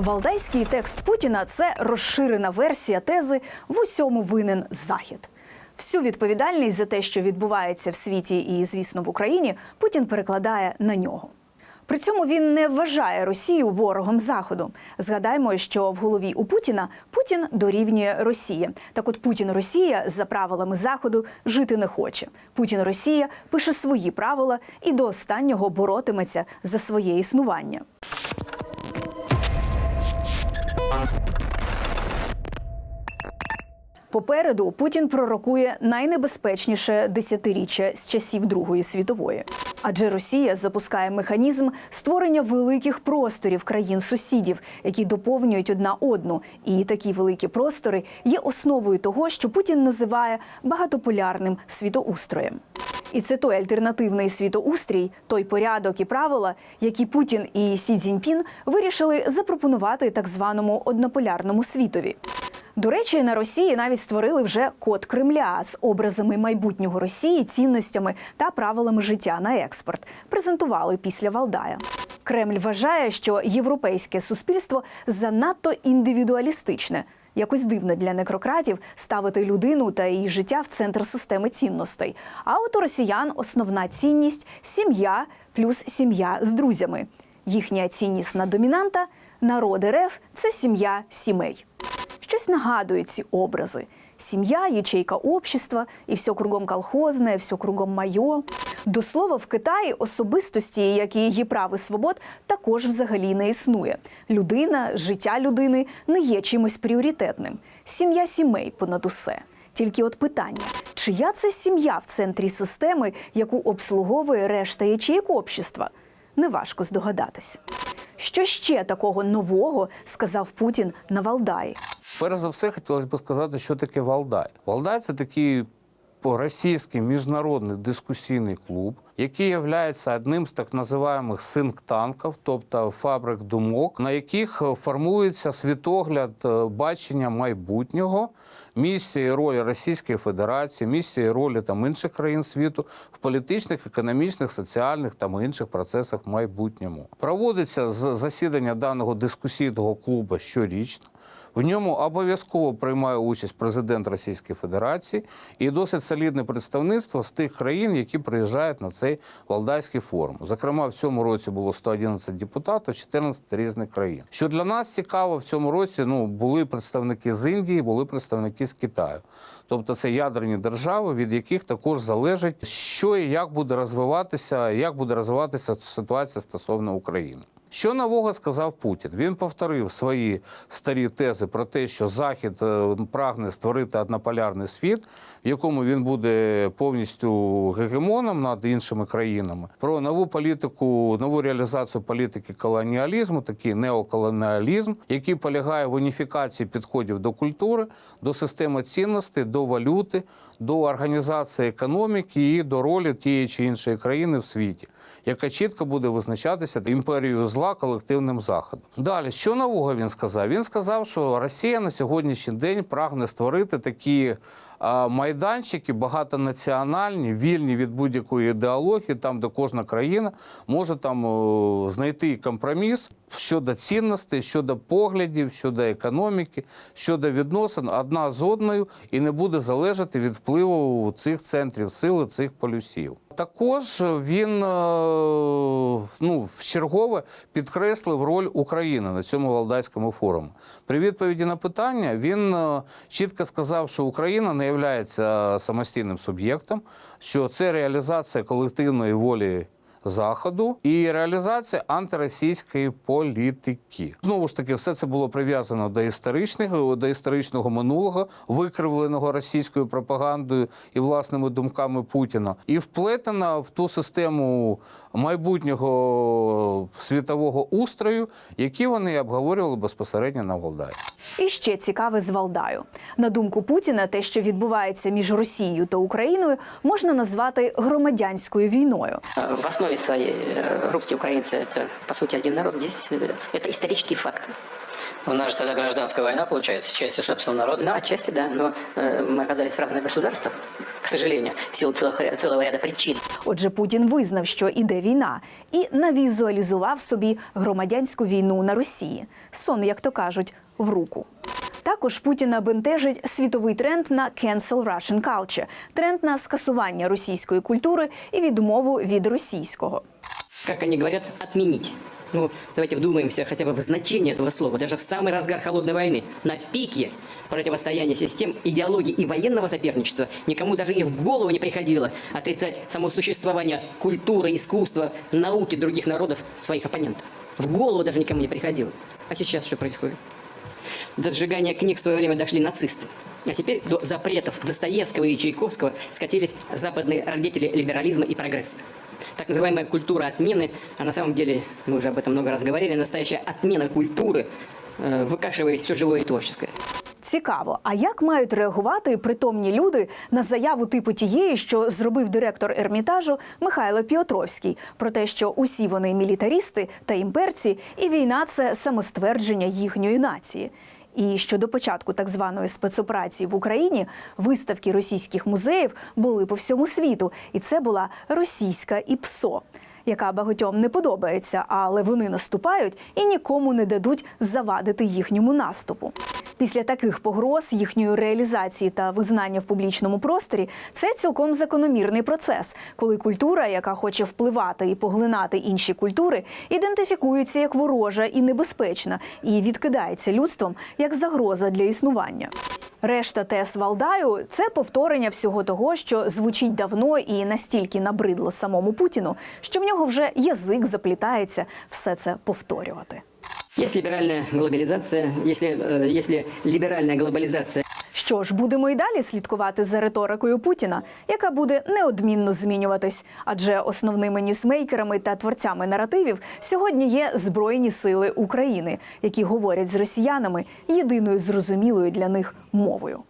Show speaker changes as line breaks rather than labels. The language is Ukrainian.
Валдайський текст Путіна це розширена версія тези в усьому винен Захід. Всю відповідальність за те, що відбувається в світі і, звісно, в Україні, Путін перекладає на нього. При цьому він не вважає Росію ворогом Заходу. Згадаймо, що в голові у Путіна Путін дорівнює Росії. Так от Путін Росія за правилами Заходу жити не хоче. Путін Росія пише свої правила і до останнього боротиметься за своє існування. Попереду Путін пророкує найнебезпечніше десятиріччя з часів Другої світової. Адже Росія запускає механізм створення великих просторів країн-сусідів, які доповнюють одна одну. І такі великі простори є основою того, що Путін називає багатополярним світоустроєм. І це той альтернативний світоустрій, той порядок і правила, які Путін і Сі Цзіньпін вирішили запропонувати так званому однополярному світові. До речі, на Росії навіть створили вже код Кремля з образами майбутнього Росії, цінностями та правилами життя на експорт. Презентували після Валдая. Кремль вважає, що європейське суспільство занадто індивідуалістичне. Якось дивно для некрократів ставити людину та її життя в центр системи цінностей. А от у росіян основна цінність сім'я плюс сім'я з друзями. Їхня ціннісна домінанта народ РФ – це сім'я сімей. Щось нагадують ці образи. Сім'я, ячейка общества, і все кругом колхозне, все кругом майо. До слова, в Китаї особистості, як і її прав і свобод, також взагалі не існує. Людина, життя людини не є чимось пріоритетним. Сім'я сімей понад усе. Тільки от питання: чия це сім'я в центрі системи, яку обслуговує решта ячеїк общества? Неважко здогадатись. Що ще такого нового сказав Путін на Валдаї?
Перш за все, хотілося б сказати, що таке Валдай. Валдай це такий російський міжнародний дискусійний клуб, який є одним з так називаємих синктанків, тобто фабрик думок, на яких формується світогляд е, бачення майбутнього, місця і ролі Російської Федерації, місця і ролі там інших країн світу в політичних, економічних, соціальних та інших процесах в майбутньому. Проводиться засідання даного дискусійного клубу щорічно. В ньому обов'язково приймає участь президент Російської Федерації і досить солідне представництво з тих країн, які приїжджають на цей Валдайський форум. Зокрема, в цьому році було 111 депутатів, 14 різних країн. Що для нас цікаво, в цьому році ну були представники з Індії, були представники з Китаю. Тобто це ядерні держави, від яких також залежить, що і як буде розвиватися, як буде розвиватися ситуація стосовно України. Що нового сказав Путін? Він повторив свої старі тези про те, що Захід е, прагне створити однополярний світ, в якому він буде повністю гегемоном над іншими країнами, про нову політику, нову реалізацію політики колоніалізму, такий неоколоніалізм, який полягає в уніфікації підходів до культури, до системи цінностей, до валюти, до організації економіки і до ролі тієї чи іншої країни в світі яка чітко буде визначатися імперією зла колективним заходом. Далі, що нового він сказав? Він сказав, що Росія на сьогоднішній день прагне створити такі. Майданчики багатонаціональні, вільні від будь-якої ідеології, там де кожна країна може там знайти компроміс щодо цінностей, щодо поглядів, щодо економіки, щодо відносин одна з одною і не буде залежати від впливу цих центрів сили, цих полюсів. Також він е, ну, вчергове підкреслив роль України на цьому Валдайському форумі. При відповіді на питання він е, чітко сказав, що Україна не є самостійним суб'єктом, що це реалізація колективної волі. Заходу і реалізація антиросійської політики знову ж таки, все це було прив'язано до історичних до історичного минулого, викривленого російською пропагандою і власними думками Путіна, і вплетено в ту систему майбутнього світового устрою, які вони обговорювали безпосередньо на Валдаї.
І ще цікаве з Валдаю. На думку Путіна, те, що відбувається між Росією та Україною, можна назвати громадянською війною.
Э, В основе своей э, русские и украинцы это, по сути, один народ. Здесь э, это исторический факт. У нас же тогда гражданская война, получается, частью собственного народа.
Ну, отчасти, да, но э, мы оказались в разных государствах, к сожалению, в силу целых ря- целого ряда причин.
Отже, Путін визнав, що іде війна, і навізуалізував собі громадянську війну на Росії. Сон, як то кажуть, в руку. Також Путіна бентежить світовий тренд на «cancel Russian culture» – тренд на скасування російської культури і відмову від російського.
Как они говорят, отменить. Ну, давайте вдумаемся хотя бы в значение этого слова. Даже в самый разгар холодной войны, на пике противостояния систем, идеологии и военного соперничества, никому даже и в голову не приходило отрицать само существование культуры, искусства, науки других народов, своих оппонентов. В голову даже никому не приходило. А сейчас что происходит? До сжигания книг в свое время дошли нацисты. А теперь до запретов Достоевского и Чайковского скатились западные родители либерализма и прогресса. Так называемая культура отмены, а на самом деле, мы уже об этом много раз говорили, настоящая отмена культуры, э, выкашивает все живое и творческое.
Цікаво, а як мають реагувати притомні люди на заяву типу тієї, що зробив директор ермітажу Михайло Піотровський, про те, що усі вони мілітарісти та імперці, і війна це самоствердження їхньої нації. І що до початку так званої спецоперації в Україні виставки російських музеїв були по всьому світу, і це була російська ІПСО яка багатьом не подобається, але вони наступають і нікому не дадуть завадити їхньому наступу. Після таких погроз їхньої реалізації та визнання в публічному просторі це цілком закономірний процес, коли культура, яка хоче впливати і поглинати інші культури, ідентифікується як ворожа і небезпечна, і відкидається людством як загроза для існування. Решта тез Валдаю це повторення всього того, що звучить давно і настільки набридло самому Путіну, що в нього вже язик заплітається все це повторювати.
Є ліберальна глобалізація, если, э, если либеральная глобализация
Що ж, будемо і далі слідкувати за риторикою Путіна, яка буде неодмінно змінюватись. Адже основними ньюсмейкерами та творцями наративів сьогодні є Збройні сили України, які говорять з росіянами єдиною зрозумілою для них мовою.